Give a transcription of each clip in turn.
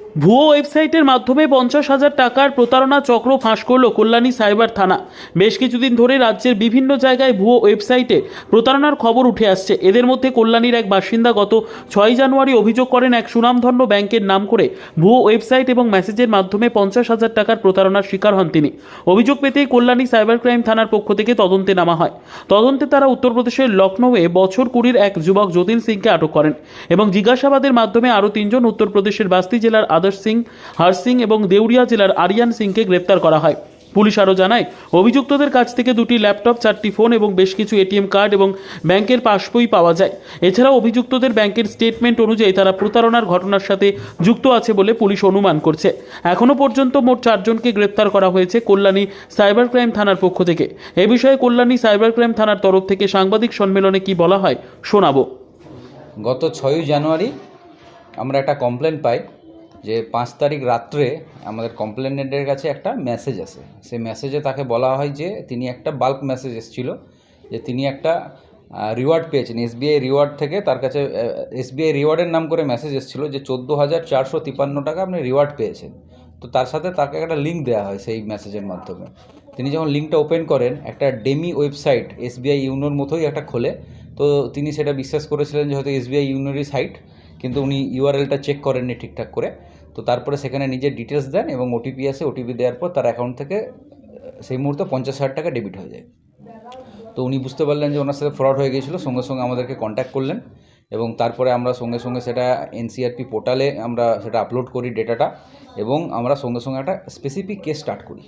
ভুয়ো ওয়েবসাইটের মাধ্যমে পঞ্চাশ হাজার টাকার প্রতারণা চক্র ফাঁস করল কল্যাণী সাইবার থানা। বেশ কিছুদিন ধরে রাজ্যের বিভিন্ন জায়গায় ভুয়ো ওয়েবসাইটে প্রতারণার খবর উঠে আসছে। এদের মধ্যে কল্যাণীর এক বাসিন্দা গত ছয় জানুয়ারি অভিযোগ করেন, এক সুনামধন্য ব্যাংকের নাম করে ভুয়ো ওয়েবসাইট এবং মেসেজের মাধ্যমে পঞ্চাশ হাজার টাকার প্রতারণার শিকার হন তিনি। অভিযোগ পেতেই কল্যাণী সাইবার ক্রাইম থানার পক্ষ থেকে তদন্তে নামা হয়। তদন্তে তারা উত্তরপ্রদেশের লখনৌয়ে বছর কুড়ির এক যুবক যতীন সিংকে আটক করেন এবং জিজ্ঞাসাবাদের মাধ্যমে আরও তিনজন উত্তরপ্রদেশের বাস্তি জেলার আদর্শ সিং, হর সিং এবং দেউরিয়া জেলার আরিয়ান সিংকে গ্রেপ্তার করা হয়। পুলিশ আরও জানায়, অভিযুক্তদের কাছ থেকে দুটি ল্যাপটপ, চারটি ফোন এবং বেশ কিছু এটিএম কার্ড এবং ব্যাংকের পাসবই পাওয়া যায়। এছাড়াও অভিযুক্তদের ব্যাংকের স্টেটমেন্ট অনুযায়ী তারা প্রতারণার ঘটনার সাথে যুক্ত আছে বলে পুলিশ অনুমান করছে। এখনও পর্যন্ত মোট চারজনকে গ্রেপ্তার করা হয়েছে কল্যাণী সাইবার ক্রাইম থানার পক্ষ থেকে। এ বিষয়ে কল্যাণী সাইবার ক্রাইম থানার তরফ থেকে সাংবাদিক সম্মেলনে কি বলা হয়, শোনাবো। গত ছয়ই জানুয়ারি আমরা একটা কমপ্লেন পাই। যে পাঁচ তারিখ রাত্রে আমাদের কমপ্লেনেন্টের কাছে একটা মেসেজ আসে। সেই মেসেজে তাকে বলা হয় যে, তিনি একটা বাল্ক মেসেজ এসেছিল যে, তিনি একটা রিওয়ার্ড পেয়েছেন। এসবিআই রিওয়ার্ড থেকে তার কাছে এসবিআই রিওয়ার্ডের নাম করে মেসেজ এসেছিল যে, চোদ্দ হাজার চারশো তিপ্পান্ন টাকা আপনি রিওয়ার্ড পেয়েছেন। তো তার সাথে তাকে একটা লিঙ্ক দেওয়া হয় সেই মেসেজের মাধ্যমে। তিনি যখন লিঙ্কটা ওপেন করেন, একটা ডেমি ওয়েবসাইট এসবিআই ইউনোর মতোই একটা খোলে। তো তিনি সেটা বিশ্বাস করেছিলেন যে, হয়তো এসবিআই ইউনোরই সাইট কিন্তু উনি ইউআরএলটা চেক করেননি ঠিকঠাক করে। তো তারপরে সেখানে নিজের ডিটেলস দেন এবং ওটিপি আসে ওটিপি দেওয়ার পর তার অ্যাকাউন্ট থেকে সেই মুহূর্তে পঞ্চাশ হাজার টাকা ডেবিট হয়ে যায়। তো উনি বুঝতে পারলেন যে ওনার সাথে ফ্রড হয়ে গিয়েছিল, সঙ্গে সঙ্গে আমাদেরকে কন্ট্যাক্ট করলেন এবং তারপরে আমরা সঙ্গে সঙ্গে সেটা এনসিআরপি পোর্টালে আমরা সেটা আপলোড করি ডেটাটা এবং আমরা সঙ্গে সঙ্গে একটা স্পেসিফিক কেস স্টার্ট করি।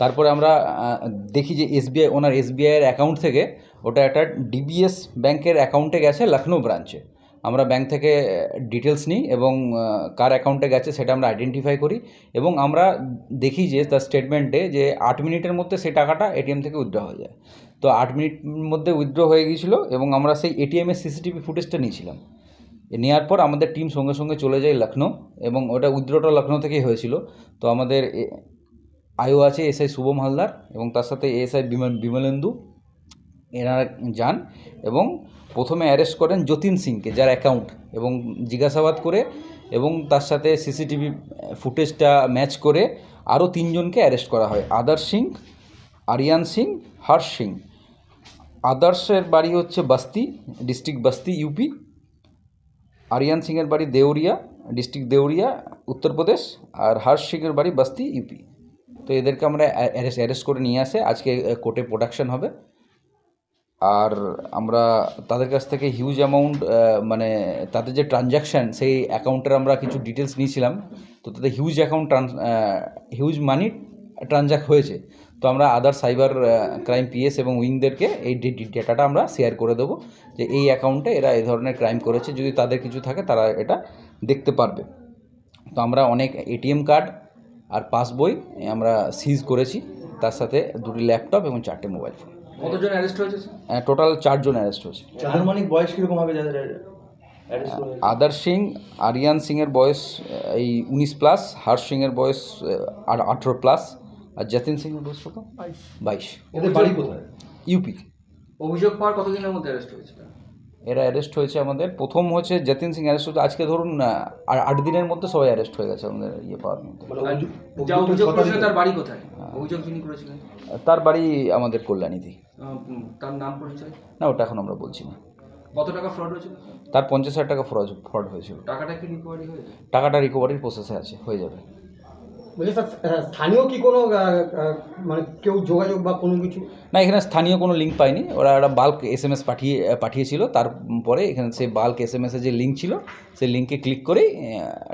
তারপরে আমরা দেখি যে এসবিআই ওনার এসবিআইয়ের অ্যাকাউন্ট থেকে ওটা একটা ডিবিএস ব্যাংকের অ্যাকাউন্টে গেছে লখনৌ ব্রাঞ্চে আমরা ব্যাংক থেকে ডিটেলস নিই এবং কার অ্যাকাউন্টে গেছে সেটা আমরা আইডেন্টিফাই করি এবং আমরা দেখি যে তার স্টেটমেন্টে যে আট মিনিটের মধ্যে সেই টাকাটা এটিএম থেকে উইথড্র হয়ে যায়। তো আট মিনিট মধ্যে উইথড্র হয়ে গিয়েছিল এবং আমরা সেই এটিএমের সিসিটিভি ফুটেজটা নিয়েছিলাম। নেওয়ার পর আমাদের টিম সঙ্গে সঙ্গে চলে যায় লখনৌ এবং ওটা উইথড্রটা লখনৌ থেকেই হয়েছিল। তো আমাদের আইও আছে এসআই শুভম হালদার এবং তার সাথে এএসআই বিমল বিমলেন্দু। এনারা যান এবং প্রথমে অ্যারেস্ট করেন যতীন সিংকে, যার অ্যাকাউন্ট এবং জিজ্ঞাসাবাদ করে এবং তার সাথে সিসিটিভি ফুটেজটা ম্যাচ করে আরও তিনজনকে অ্যারেস্ট করা হয়। আদার সিং, আরিয়ান সিং, হর্ষ সিং। আদার্সের বাড়ি হচ্ছে বাস্তি ডিস্ট্রিক্ট বাস্তি ইউপি আরিয়ান সিংয়ের বাড়ি দেউরিয়া ডিস্ট্রিক্ট দেউরিয়া উত্তরপ্রদেশ আর হর্ষ সিংয়ের বাড়ি বাস্তি ইউপি তো এদেরকে আমরা অ্যারেস্ট অ্যারেস্ট করে নিয়ে আসে। আজকে কোর্টে প্রোডাকশন হবে। আর আমরা তাদের কাছ থেকে হিউজ অ্যামাউন্ট মানে তাদের যে ট্রানজ্যাকশান সেই অ্যাকাউন্টের আমরা কিছু ডিটেলস নিয়েছিলাম। তো তাদের huge account trans huge money transact হয়েছে। তো আমরা আদার সাইবার ক্রাইম পিএস এবং উইংদেরকে এই ডেটাটা আমরা শেয়ার করে দেবো যে এই অ্যাকাউন্টে এরা এই ধরনের ক্রাইম করেছে। যদি তাদের কিছু থাকে, তারা এটা দেখতে পারবে। তো আমরা অনেক এটিএম কার্ড আর পাসবই আমরা সিজ করেছি। তার সাথে দুটি ল্যাপটপ এবং চারটে মোবাইল ফোন কতজন অ্যারেস্ট হয়েছে টোটাল চারজন অ্যারেস্ট হয়েছে। আনুমানিক বয়স কীরকম হবে যাদের অ্যারেস্ট করা হয়েছে? আদার সিং আরিয়ান সিংয়ের বয়স এই উনিশ প্লাস হর্ষ সিংয়ের বয়স আর আঠেরো প্লাস আর যতীন সিংয়ের বয়স কত? বাইশ। এদের বাড়ি কোথায়? ইউপি। অভিযোগ পাওয়ার কতদিনের মধ্যে অ্যারেস্ট হয়েছিল এরা অ্যারেস্ট হয়েছে আমাদের। প্রথম হচ্ছে যতীন সিং অ্যারেস্ট হয়েছে। আজকে ধরুন আর আট দিনের মধ্যে সবাই অ্যারেস্ট হয়ে গেছে আমাদের ইয়ে পাওয়ার মধ্যে। মানে তার বাড়ি কোথায়? করেছিলেন? তার বাড়ি আমাদের কল্যাণীতে তার নাম পরিচয়? না ওটা এখন আমরা বলছি না। কত টাকা ফ্রড হয়েছিল? তার পঞ্চাশ হাজার টাকা ফ্রড ফ্রড হয়েছিল। টাকাটা কি রিকভারি হয়েছে টাকাটা রিকভারির প্রসেসে আছে হয়ে যাবে। বলছি স্যার স্থানীয় কি কোনো মানে কেউ যোগাযোগ বা কোনো কিছু? না এখানে স্থানীয় কোনো লিঙ্ক পাইনি। ওরা একটা বাল্ক এস এম এস পাঠিয়ে পাঠিয়েছিল। তারপরে এখানে সেই বাল্ক এস এম এসের যে লিঙ্ক ছিল সেই লিঙ্কে ক্লিক করেই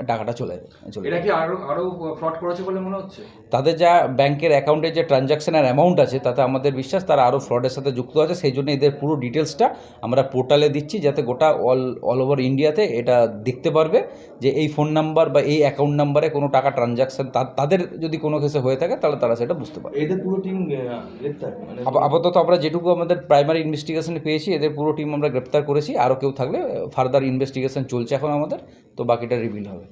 টাকাটা চলে চলে এটা কি আরও আরও ফ্রড করেছে বলে মনে হচ্ছে? তাদের যা ব্যাংকের অ্যাকাউন্টে যে ট্রানজ্যাকশনের অ্যামাউন্ট আছে তাতে আমাদের বিশ্বাস তারা আরও ফ্রডের সাথে যুক্ত আছে। সেই জন্য এদের পুরো ডিটেলসটা আমরা পোর্টালে দিচ্ছি যাতে গোটা অল অল ওভার ইন্ডিয়াতে এটা দেখতে পারবে যে এই ফোন নাম্বার বা এই অ্যাকাউন্ট নাম্বারে কোনো টাকা ট্রানজ্যাকশন তাদের যদি কোনো কেসে হয়ে থাকে তাহলে তারা সেটা বুঝতে পারে এদের পুরো টিম গ্রেপ্তার মানে আপাতত আমরা যেটুকু আমাদের প্রাইমারি ইনভেস্টিগেশন পেয়েছি এদের পুরো টিম আমরা গ্রেপ্তার করেছি আরও কেউ থাকলে ফার্দার ইনভেস্টিগেশন চলছে এখন আমাদের তো বাকিটা রিভিল হবে।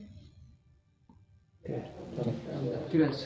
ঠিক আছে।